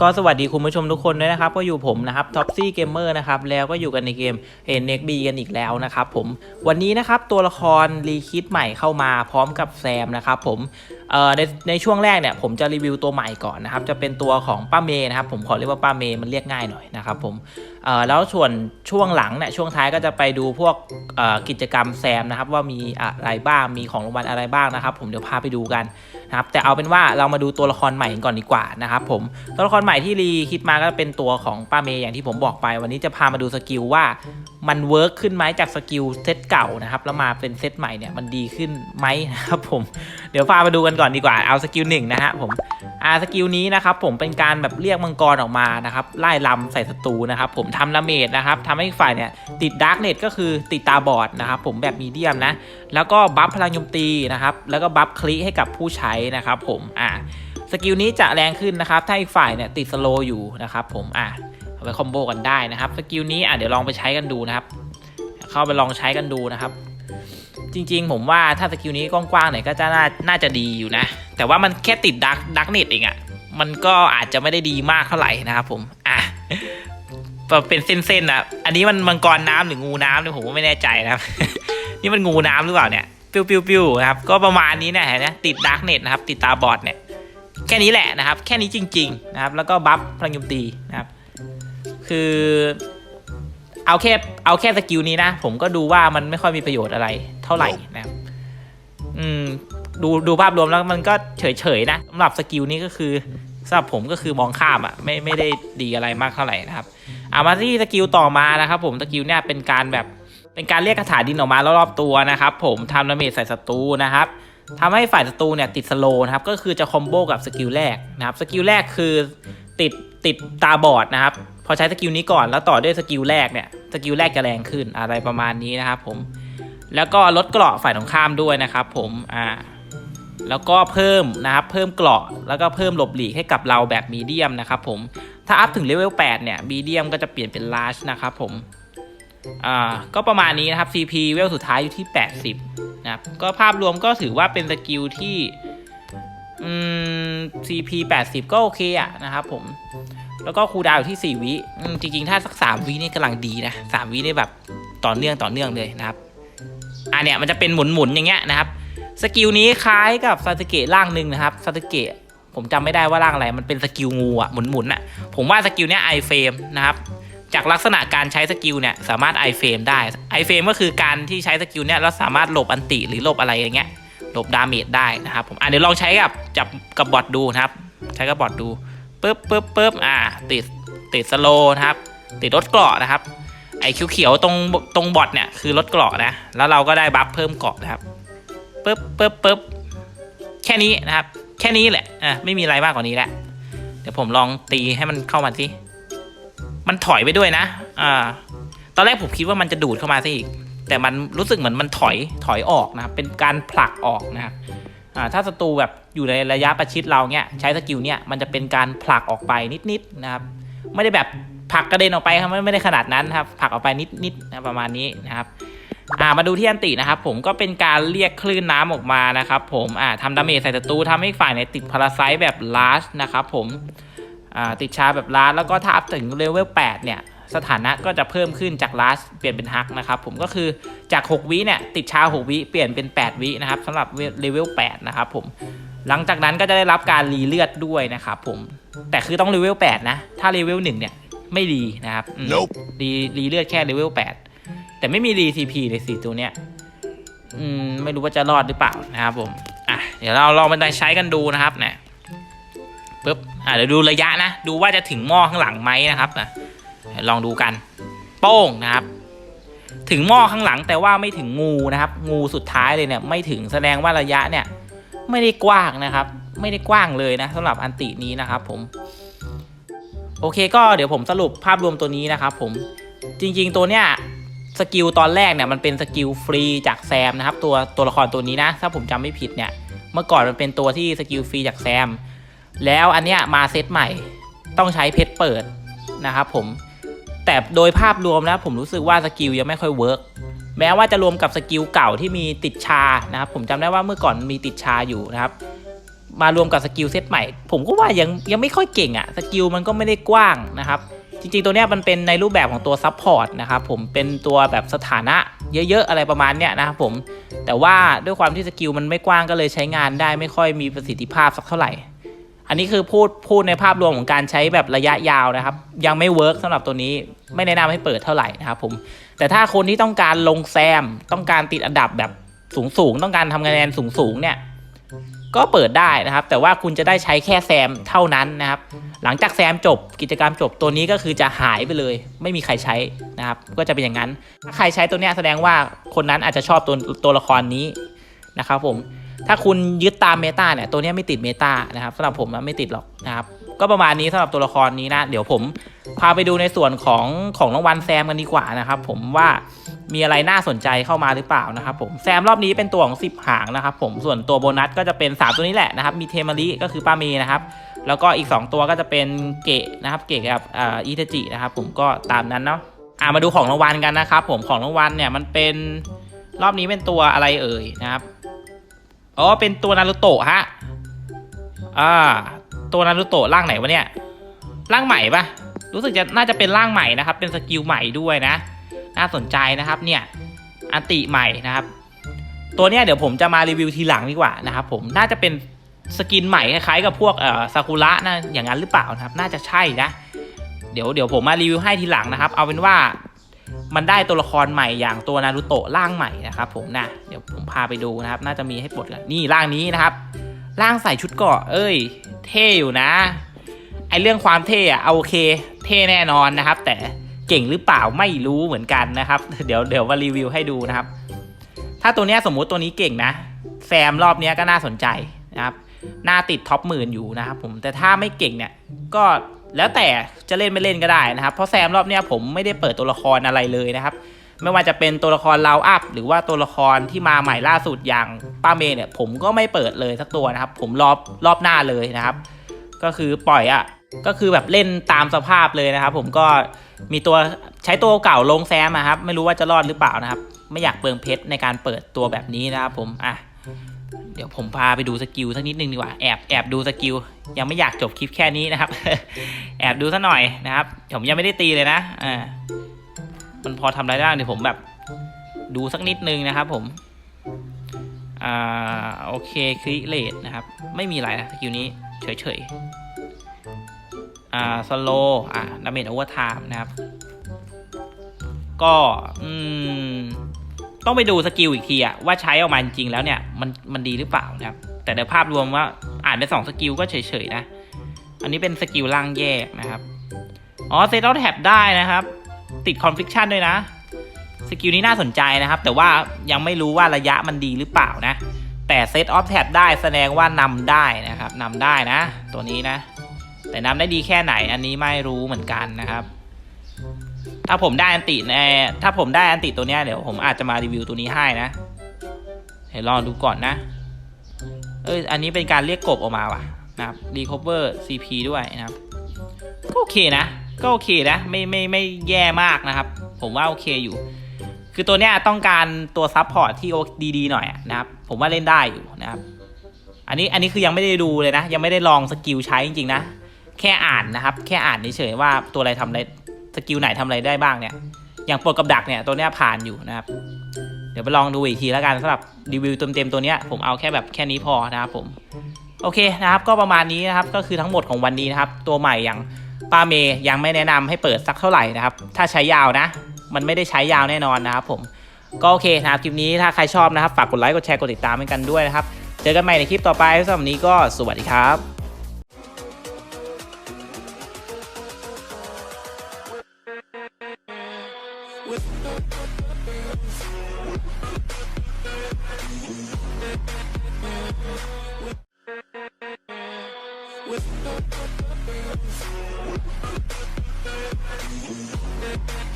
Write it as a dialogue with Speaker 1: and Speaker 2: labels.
Speaker 1: ก็สวัสดีคุณผู้ชมทุกคนด้วยนะครับ ก็อยู่ผมนะครับท็อปซี่เกมเมอร์นะครับ แล้วก็อยู่กันในเกมเอ็นเน็กบีกันอีกแล้วนะครับผมวันนี้นะครับตัวละครรีคิดใหม่เข้ามาพร้อมกับแซมนะครับผมเอ่อในในช่วงแรกเนี่ยผมจะรีวิวตัวใหม่ก่อนนะครับ จะเป็นตัวของป้าเมย์นะครับ ผมขอเรียกว่าป้าเมย์มันเรียกง่ายหน่อยนะครับผมเอ่อแล้วส่วนช่วงหลังเนี่ยช่วงท้ายก็จะไปดูพวกเอ่อกิจกรรมแซมนะครับ ว่ามีอะไรบ้างมีของรางวัลอะไรบ้างนะครับ ผมเดี๋ยวพาไปดูกัน นะครับแต่เอาเป็นว่าเรามาดูตัวละครใหม่กันก่อนดีกว่านะครับผมตัวละครใหม่ที่รีคิดมาก็เป็นตัวของป้าเมย์อย่างที่ผมบอกไป วันนี้จะพามาดูสกิลว่ามันเวิร์กขึ้นไหมจากสกิลเซตเก่านะครับแล้วมาเป็นเซตใหม่เนี่ยมันดีขึ้นไหมนะครับผมเดี๋ยวพามาดูกันก่อนดีกว่าเอาสกิลหนึ่งนะฮะผมอ่าสกิลนี้นะครับผมเป็นการแบบเรียกมังกรออกมานะครับไล่ลำใส่ศัตรูนะครับผมทำละเมดนะครับทำให้อีกฝ่ายเนี่ยติดดาร์กเน็ตก็คือติดตาบอดนะครับผมแบบมีเดียมนะ แล้วก็บัฟพลังโจมตีนะครับแล้วก็บัฟคลิให้กับผู้ใช้นะครับผมอ่าสกิลนี้จะแรงขึ้นนะครับถ้าอีกฝ่ายเนี่ยติดสโลอยู่นะครับผมอะเอาไปคอมโบกันได้นะครับสกิลนี้อะเดี๋ยวลองไปใช้กันดูนะครับ เข้าไปลองใช้กันดูนะครับ จริง ๆ ผมว่าถ้าสกิลนี้กว้างๆหน่อยก็จะน่าน่าจะดีอยู่นะ แต่ว่ามันแค่ติดดักดักเน็ตเองอะ่ะ มันก็อาจจะไม่ได้ดีมากเท่าไหร่นะครับผม อะเป็นเส้นๆอะอันนี้มันมังกรน้ำหรืองูน้ำเนี่ยผมก็ไม่แน่ใจนะครับ นี่มันงูน้ำหรือเปล่าเนี่ยปิ้วๆๆนะครับ ก็ประมาณนี้นี่ยเห็นไหมติดดักเน็ตนะครับ ติดตาบอดเนี่ย แค่นี้แหละนะครับ แค่นี้จริง ๆ นะครับ แล้วก็บัฟพลังโจมตีนะครับ คือเอาแค่เอาแค่สกิลนี้นะ ผมก็ดูว่ามันไม่ค่อยมีประโยชน์อะไร เท่าไหร่นะครับอืมดูดูภาพรวมแล้วมันก็เฉยๆนะสำหรับสกิลนี้ก็คือสำหรับผมก็คือมองข้ามอะ่ะไม่ไม่ได้ดีอะไรมากเท่าไหร่นะครับเอามาที่สกิลต่อมานะครับผมสกิลเนี่ยเป็นการแบบเป็นการเรียกคาถาดินออกมารอบๆตัวนะครับ ผมทำดาเมจใส่ศัตรูนะครับทำให้ฝ่ายศัตรูเนี่ยติดสโลว์นะครับก็คือจะคอมโบกับสกิลแรกนะครับสกิลแรกคือติดติดตาบอดนะครับพอใช้สกิลนี้ก่อนแล้วต่อด้วยสกิลแรกเนี่ยสกิลแรกจะแรงขึ้นอะไรประมาณนี้นะครับผม แล้วก็ลดเกราะฝ่ายตรงข้ามด้วยนะครับ ผมอ่าแล้วก็เพิ่มนะครับเพิ่มเกราะแล้วก็เพิ่มหลบหลีกให้กับเราแบบมีเดียมนะครับผมถ้าอัพถึงเลเวล8เนี่ยมีเดียมก็จะเปลี่ยนเป็นลาร์จนะครับผมอ่าก็ประมาณนี้นะครับ CP เวลสุดท้ายอยู่ที่ 80 นะครับ ก็ภาพรวมก็ถือว่าเป็นสกิลที่อืม CP 80 ก็โอเคอะนะครับผม แล้วก็คูดาวอยู่ที่ 4 วิจริง ๆ ถ้าสัก 3 วินี่กำลังดีนะ 3 วินี่แบบต่อเนื่องต่อเนื่องเลยนะครับ อะเนี่ยมันจะเป็นหมุนๆอย่างเงี้ยนะครับสกิลนี้คล้ายกับซาสึเกะร่างหนึ่งนะครับซาสึเกะผมจำไม่ได้ว่าร่างอะไร มันเป็นสกิลงูอะหมุนๆอะผมว่าสกิลเนี้ยไอเฟรมนะครับจากลักษณะการใช้สกิลเนี่ยสามารถไอเฟรมได้ไอเฟรมก็คือการที่ใช้สกิลเนี่ยแล้วสามารถหลบอันติหรือหลบอะไรอย่างเงี้ยหลบดาเมจได้นะครับผมอะเดี๋ยวลองใช้กับจับกับบอทดูนะครับ ใช้กับบอทดูปึ๊บปึ๊บปึ๊บอ่าติดติดสโลนะครับ ติดลดเกราะนะครับ เขียวๆตรงตรงบอทเนี่ยคือลดเกราะนะแล้วเราก็ได้บัฟเพิ่มเกราะนะครับปึ๊บปึ๊บปึ๊บแค่นี้นะครับ แค่นี้แหละอะไม่มีอะไรมากกว่านี้แล้วเดี๋ยวผมลองตีให้มันเข้ามาสิมันถอยไปด้วยนะอ่าตอนแรกผมคิดว่ามันจะดูดเข้ามาซะอีก แต่มันรู้สึกเหมือนมันถอยถอยออกนะครับเป็นการผลักออกนะครับอ่าถ้าศัตรูแบบอยู่ในระยะประชิดเราเนี่ยใช้สกิลเนี่ยมันจะเป็นการผลักออกไปนิดๆนะครับ ไม่ได้แบบ ผักกระเด็นออกไปครับไม่ได้ขนาดนั้นครับผักออกไปนิดๆนะประมาณนี้นะครับอ่ามาดูที่อันตินะครับ ผมก็เป็นการเรียกคลื่นน้ำออกมานะครับ ผมอ่าทำดาเมจใส่ศัตรูทำให้ฝ่ายเนี่ยติดพาราไซต์แบบลาร์จนะครับ ผมอ่าติดชาแบบลาสแล้วก็ถ้าอัพถึงเลเวล8เนี่ยสถานะก็จะเพิ่มขึ้นจากลาสเปลี่ยนเป็นฮักนะครับผมก็คือจาก 6 วิเนี่ยติดชา 6 วิเปลี่ยนเป็น 8 วินะครับสำหรับเลเวล 8 นะครับผมหลังจากนั้นก็จะได้รับการรีเลือดด้วยนะครับผมแต่คือต้องเลเวล 8 นะ ถ้าเลเวล 1 เนี่ย ไม่รีนะครับอืม
Speaker 2: Nope
Speaker 1: รีรีเลือดแค่เลเวล8แต่ไม่มีรีซีพีเลยสี่ตัวเนี้ยอืมไม่รู้ว่าจะรอดหรือเปล่านะครับผมอะเดี๋ยวเราลองมาใช้กันดูนะครับเนี่ยปุ๊บอ่าเดี๋ยวดูระยะนะ ดูว่าจะถึงหม้อข้างหลังไหมนะครับนะลองดูกัน โป้งนะครับ ถึงหม้อข้างหลังแต่ว่าไม่ถึงงูนะครับ งูสุดท้ายเลยเนี่ย ไม่ถึงแสดงว่าระยะเนี่ย ไม่ได้กว้างนะครับ ไม่ได้กว้างเลยนะสำหรับอันตินี้นะครับผม โอเคก็เดี๋ยวผมสรุปภาพรวมตัวนี้นะครับผมจริง ๆ ตัวเนี้ยสกิลตอนแรกเนี่ยมันเป็นสกิลฟรีจากแซมนะครับตัวตัวละครตัวนี้นะถ้าผมจำไม่ผิดเนี่ยเมื่อก่อนมันเป็นตัวที่สกิลฟรีจากแซม แล้วอันเนี้ยมาเซตใหม่ต้องใช้เพชรเปิดนะครับผมแต่โดยภาพรวมนะผมรู้สึกว่าสกิลยังไม่ค่อยเวิร์กแม้ว่าจะรวมกับสกิลเก่าที่มีติดชานะครับผมจำได้ว่าเมื่อก่อนมีติดชาอยู่นะครับ มารวมกับสกิลเซตใหม่ ผมก็ว่ายังยังไม่ค่อยเก่งอะสกิลมันก็ไม่ได้กว้างนะครับจริงๆ ตัวเนี้ยมันเป็นในรูปแบบของตัวซับพอร์ตนะครับผมเป็นตัวแบบสถานะเยอะๆ อะไรประมาณเนี้ยนะครับผม แต่ว่าด้วยความที่สกิลมันไม่กว้างก็เลยใช้งานได้ไม่ค่อยมีประสิทธิภาพสักเท่าไหร่ อันนี้คือพูดพูดในภาพรวมของการใช้แบบระยะยาวนะครับ ยังไม่เวิร์กสำหรับตัวนี้ไม่แนะนำให้เปิดเท่าไหร่นะครับผมแต่ถ้าคนที่ต้องการลงแซม ต้องการติดอันดับแบบสูงๆ ต้องการทำคะแนนสูงๆเนี่ย ก็เปิดได้นะครับ แต่ว่าคุณจะได้ใช้แค่แซมเท่านั้นนะครับ หลังจากแซมจบกิจกรรมจบตัวนี้ก็คือจะหายไปเลย ไม่มีใครใช้นะครับ ก็จะเป็นอย่างนั้น ถ้าใครใช้ตัวนี้แสดงว่าคนนั้นอาจจะชอบตัวตัวละครนี้นะครับผมถ้าคุณยึดตามเมตาเนี่ยตัวนี้ไม่ติดเมตานะครับสำหรับผมนะไม่ติดหรอกนะครับ ก็ประมาณนี้สำหรับตัวละครนี้นะ เดี๋ยวผมพาไปดูในส่วนของของรางวัลแซมกันดีกว่านะครับผมว่ามีอะไรน่าสนใจเข้ามาหรือเปล่านะครับผมแซมรอบนี้เป็นตัวของ 10 หางนะครับผมส่วนตัวโบนัสก็จะเป็น 3 ตัวนี้แหละนะครับมีเทมาริก็คือป้าเมนะครับแล้วก็อีก 2 ตัวก็จะเป็นเกะนะครับเกะกับอ่าอิตาจินะครับผมก็ตามนั้นเนาะอ่ามาดูของรางวัลกันนะครับผมของรางวัลเนี่ยมันเป็นรอบนี้เป็นตัวอะไรเอ่ยนะครับอ๋อเป็นตัวนารูโตะฮะอ่า ตัวนารูโตะร่างไหนวะเนี่ยร่างใหม่ปะรู้สึกจะน่าจะเป็นร่างใหม่นะครับ เป็นสกิลใหม่ด้วยนะ น่าสนใจนะครับเนี่ยอันติใหม่นะครับ ตัวเนี้ยเดี๋ยวผมจะมารีวิวทีหลังดีกว่านะครับ ผมน่าจะเป็นสกินใหม่คล้ายๆกับพวกเอ่อซากุระนะอย่างนั้นหรือเปล่านะครับ น่าจะใช่นะ เดี๋ยวเดี๋ยวผมมารีวิวให้ทีหลังนะครับ เอาเป็นว่ามันได้ตัวละครใหม่อย่างตัวนารูโตะร่างใหม่นะครับ ผมนะเดี๋ยวผมพาไปดูนะครับ น่าจะมีให้ปลดกันนี่ร่างนี้นะครับ ร่างใส่ชุดเกาะ เอ้ย เท่อยู่นะ ไอเรื่องความเท่อะเอาโอเค เท่แน่นอนนะครับ แต่เก่งหรือเปล่าไม่รู้เหมือนกันนะครับ เดี๋ยวเดี๋ยวมารีวิวให้ดูนะครับ ถ้าตัวเนี้ยสมมุติตัวนี้เก่งนะ แซมรอบเนี้ยก็น่าสนใจนะครับ หน้าติดท็อปหมื่นอยู่นะครับผม แต่ถ้าไม่เก่งเนี่ย ก็แล้วแต่จะเล่นไม่เล่นก็ได้นะครับ เพราะแซมรอบเนี้ยผมไม่ได้เปิดตัวละครอะไรเลยนะครับ ไม่ว่าจะเป็นตัวละครเลาอัพหรือว่าตัวละครที่มาใหม่ล่าสุดอย่างป้าเมย์เนี่ยผมก็ไม่เปิดเลยสักตัวนะครับ ผมรอบรอบหน้าเลยนะครับ ก็คือปล่อยอะก็คือแบบเล่นตามสภาพเลยนะครับ ผมก็มีตัวใช้ตัวเก่าลงแซมนะครับ ไม่รู้ว่าจะรอดหรือเปล่านะครับ ไม่อยากเปลืองเพชรในการเปิดตัวแบบนี้นะครับผมอะเดี๋ยวผมพาไปดูสกิลสักนิดนึงดีกว่าแอบแอบดูสกิลยังไม่อยากจบคลิปแค่นี้นะครับ แอบดูสักหน่อยนะครับ ผมยังไม่ได้ตีเลยนะอ่า มันพอทำอะไรได้เดี๋ยผมแบบดูสักนิดนึงนะครับผม อ่า โอเคคลิเลตนะครับ ไม่มีอะไรนะสกิลนี้เฉยเฉยๆ อ่า สโล อ่าดาเมจโอเวอร์ไทม์นะครับ ก็อืมต้องไปดูสกิลอีกทีอะว่าใช้ออกมาจริงๆแล้วเนี่ยมันมันดีหรือเปล่านะครับ แต่ในภาพรวมว่าอ่านเป็นสองสกิลก็เฉยๆนะ อันนี้เป็นสกิลล่างแยกนะครับ อ๋อเซตเอาแท็บได้นะครับ ติดคอนฟิ c ชันด้วยนะ สกิลนี้น่าสนใจนะครับ แต่ว่ายังไม่รู้ว่าระยะมันดีหรือเปล่านะ แต่เซตออฟแท็บได้แสดงว่านำได้นะครับนำได้นะ ตัวนี้นะ แต่นำได้ดีแค่ไหนอันนี้ไม่รู้เหมือนกันนะครับ ถ้าผมได้อันติในถ้าผมได้อันติตัวนี้เดี๋ยวผมอาจจะมารีวิวตัวนี้ให้นะเดี๋ยวลองดูก่อนนะ เอออันนี้เป็นการเรียกกบออกมาว่ะนะครับ recover CP ด้วยนะครับ ก็โอเคนะ ก็โอเคนะ ไม่ไม่ไม่แย่มากนะครับ ผมว่าโอเคอยู่ คือตัวเนี้ยต้องการตัวซับพอร์ตที่ดีๆหน่อยนะครับ ผมว่าเล่นได้อยู่นะครับ อันนี้อันนี้คือยังไม่ได้ดูเลยนะ ยังไม่ได้ลองสกิลใช้จริงๆนะ แค่อ่านนะครับ แค่อ่านเฉยๆว่าตัวอะไรทำอะไรสกิลไหนทำอะไรได้บ้างเนี่ย อย่างปลดกับดักเนี่ยตัวเนี้ยผ่านอยู่นะครับ เดี๋ยวไปลองดูอีกทีแล้วกันสำหรับรีวิวเต็มๆตัวเนี้ยผมเอาแค่แบบแค่นี้พอนะครับผม โอเคนะครับ ก็ประมาณนี้นะครับ ก็คือทั้งหมดของวันนี้นะครับ ตัวใหม่อย่าง ป้าเมย์ยังไม่แนะนำให้เปิดสักเท่าไหร่นะครับ ถ้าใช้ยาวนะ มันไม่ได้ใช้ยาวแน่นอนนะครับผม ก็โอเคนะครับคลิปนี้ถ้าใครชอบนะครับ ฝากกดไลค์ กดแชร์ กดติดตามให้กันด้วยนะครับ เจอกันใหม่ในคลิปต่อไปสำหรับวันนี้ก็สวัสดีครับ
Speaker 2: We'll